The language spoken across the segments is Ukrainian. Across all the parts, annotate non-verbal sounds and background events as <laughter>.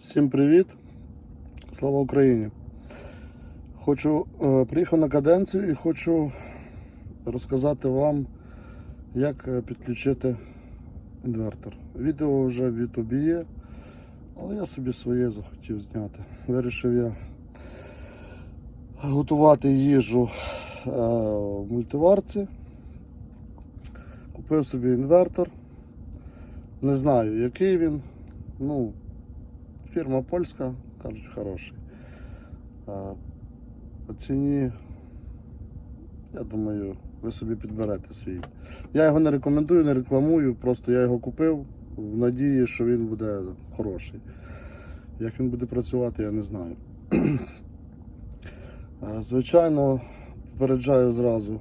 Всім привіт! Слава Україні! Хочу е, приїхав на каденцію і хочу розказати вам, як е, підключити інвертор. Відео вже в Ютубі є, але я собі своє захотів зняти. Вирішив я готувати їжу е, в мультиварці. Купив собі інвертор. Не знаю, який він. Ну, Фірма польська, кажуть, хороший. По ціні, я думаю, ви собі підберете свій. Я його не рекомендую, не рекламую, просто я його купив в надії, що він буде хороший. Як він буде працювати, я не знаю. <clears throat> Звичайно, попереджаю зразу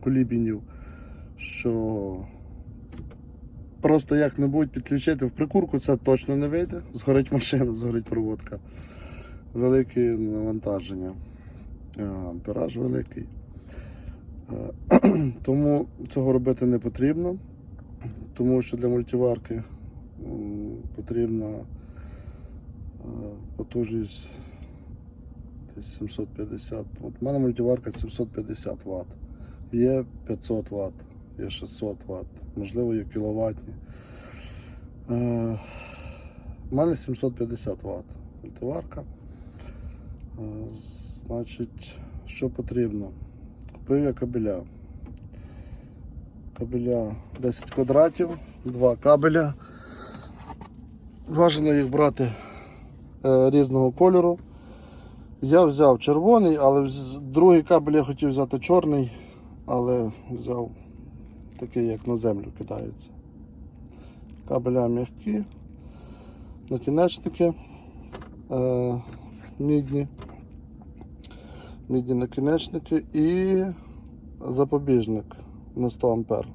колібінів, що Просто як-небудь підключити в прикурку, це точно не вийде. Згорить машина, згорить проводка. Велике навантаження. Ампераж великий. <clears throat> Тому цього робити не потрібно, тому що для мультиварки потрібна потужність десь 750. От у мене мультиварка 750 Вт. Є 500 Вт є 600 Вт, можливо, є кіловатні. Е, У мене 750 Вт мультиварка. Е, Значить, що потрібно? Купив я кабеля. Кабеля 10 квадратів, два кабеля. Бажано їх брати е, різного кольору. Я взяв червоний, але другий кабель я хотів взяти чорний, але взяв такий, як на землю кидається. Кабеля м'які, накінечники е, мідні, мідні накінечники і запобіжник на 100 ампер.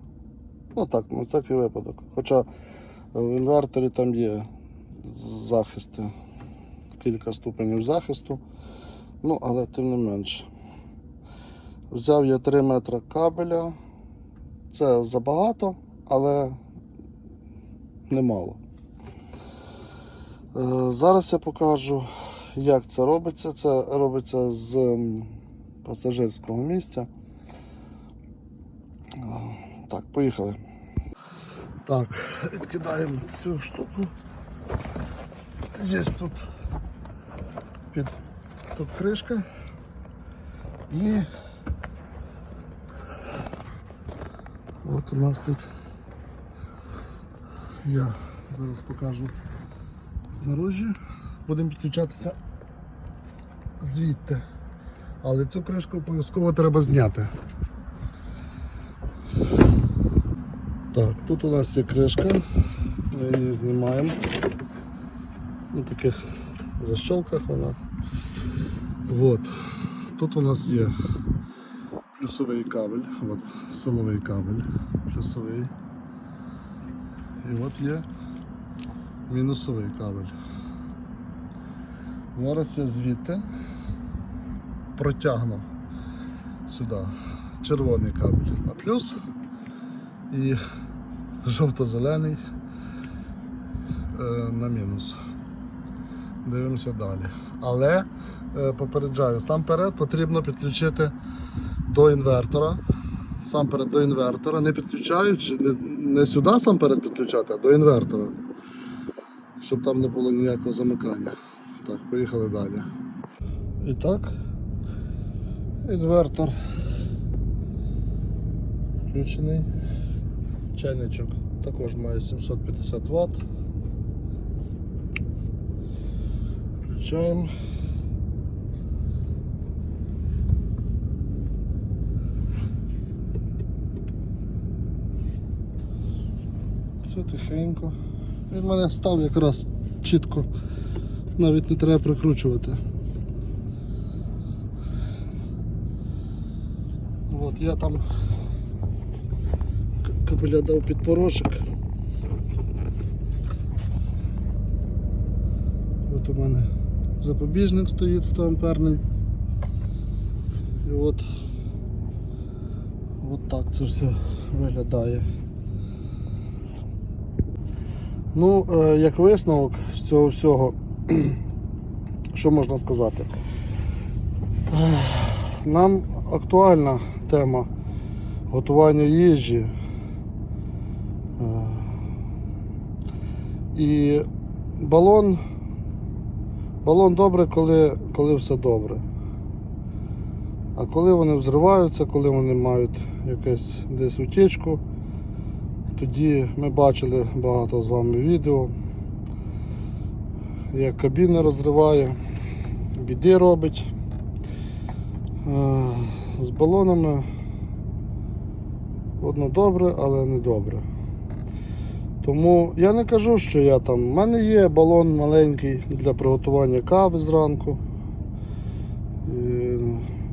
Ну так, на всякий випадок. Хоча в інверторі там є захисти, кілька ступенів захисту, ну але тим не менше. Взяв я 3 метри кабеля. Це забагато, але немало. Е, Зараз я покажу, як це робиться. Це робиться з пасажирського місця. Е, Так, поїхали. Так, відкидаємо цю штуку. Є тут під тут кришка і От у нас тут я зараз покажу знаружі. Будемо підключатися звідти. Але цю кришку обов'язково треба зняти. Так, тут у нас є кришка, ми її знімаємо. На таких защолках вона. От. Тут у нас є плюсовий кабель, от силовий кабель, плюсовий. І от є мінусовий кабель. Зараз я звідти протягну сюди червоний кабель на плюс і жовто-зелений е, на мінус. Дивимося далі. Але е, попереджаю, сам перед потрібно підключити до інвертора. Сам перед до інвертора, не підключаючи, не, не сюди сам перед підключати, а до інвертора. Щоб там не було ніякого замикання. Так, поїхали далі. І так, інвертор включений. Чайничок також має 750 Вт. Включаємо. Все тихенько. Він мене став якраз чітко. Навіть не треба прикручувати. От я там к- капеля дав під порошок. От у мене запобіжник стоїть 100 амперний. І от, от так це все виглядає. Ну, е, як висновок з цього всього, <clears throat> що можна сказати? Нам актуальна тема готування їжі. Е, І балон, балон добре, коли, коли все добре. А коли вони взриваються, коли вони мають якесь десь утічку, тоді ми бачили багато з вами відео, як кабіни розриває, біди робить. Е, З балонами одно добре, але не добре. Тому я не кажу, що я там. У мене є балон маленький для приготування кави зранку. І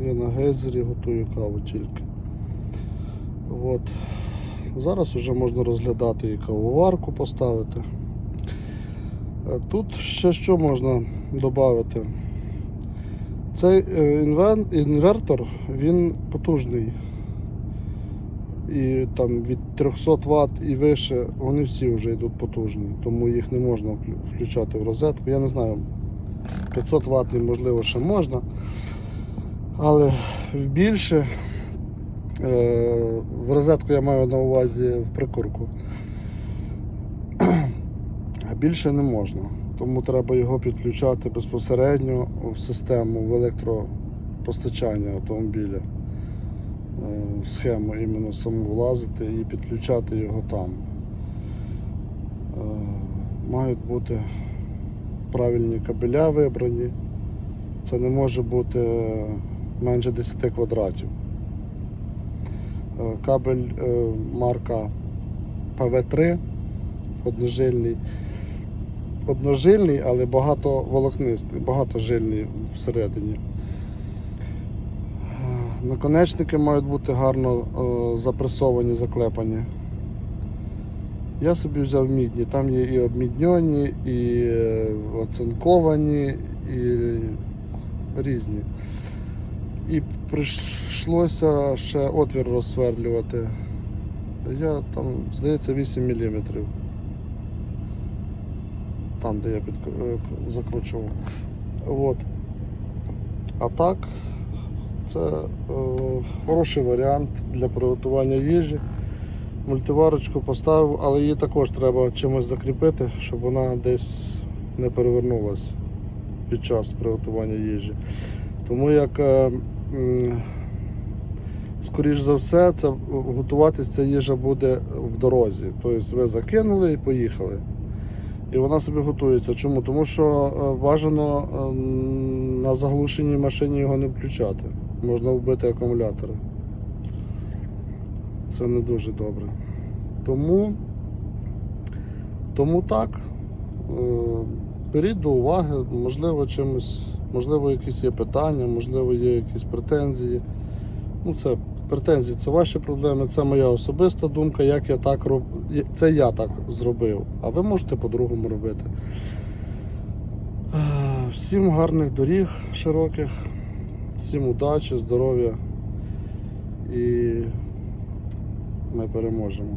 я на гейзері готую каву тільки. От. Зараз вже можна розглядати і кавоварку поставити. Е, Тут ще що можна додати? Цей е, інвертор він потужний. І там від 300 Вт і вище вони всі вже йдуть потужні, тому їх не можна включати в розетку. Я не знаю, 500 Вт можливо ще можна. Але в більше в розетку я маю на увазі в прикурку. А більше не можна. Тому треба його підключати безпосередньо в систему в електропостачання автомобіля. Е, В схему іменно саму і підключати його там. Е, Мають бути правильні кабеля вибрані. Це не може бути менше 10 квадратів. Е, Кабель е, марка PV3 одножильний. Одножильний, але багато волокнистий, багатожильний всередині. Наконечники мають бути гарно е, запресовані, заклепані. Я собі взяв мідні, там є і обмідньоні, і оцинковані, і різні. І прийшлося ще отвір розсверлювати. Я там, здається, 8 мм. Там, де я під, е, закручував. От. А так, це е, хороший варіант для приготування їжі. Мультиварочку поставив, але її також треба чимось закріпити, щоб вона десь не перевернулась під час приготування їжі. Тому як, е, скоріш за все, це готуватися ця їжа буде в дорозі. Тобто ви закинули і поїхали. І вона собі готується. Чому? Тому що е, бажано е, на заглушеній машині його не включати. Можна вбити акумулятори. Це не дуже добре. Тому, тому так. е, Беріть до уваги, можливо, чимось, можливо, якісь є питання, можливо, є якісь претензії. Ну, це претензії це ваші проблеми, це моя особиста думка, як я так роб... Це я так зробив, а ви можете по-другому робити. Всім гарних доріг широких, всім удачі, здоров'я і ми переможемо.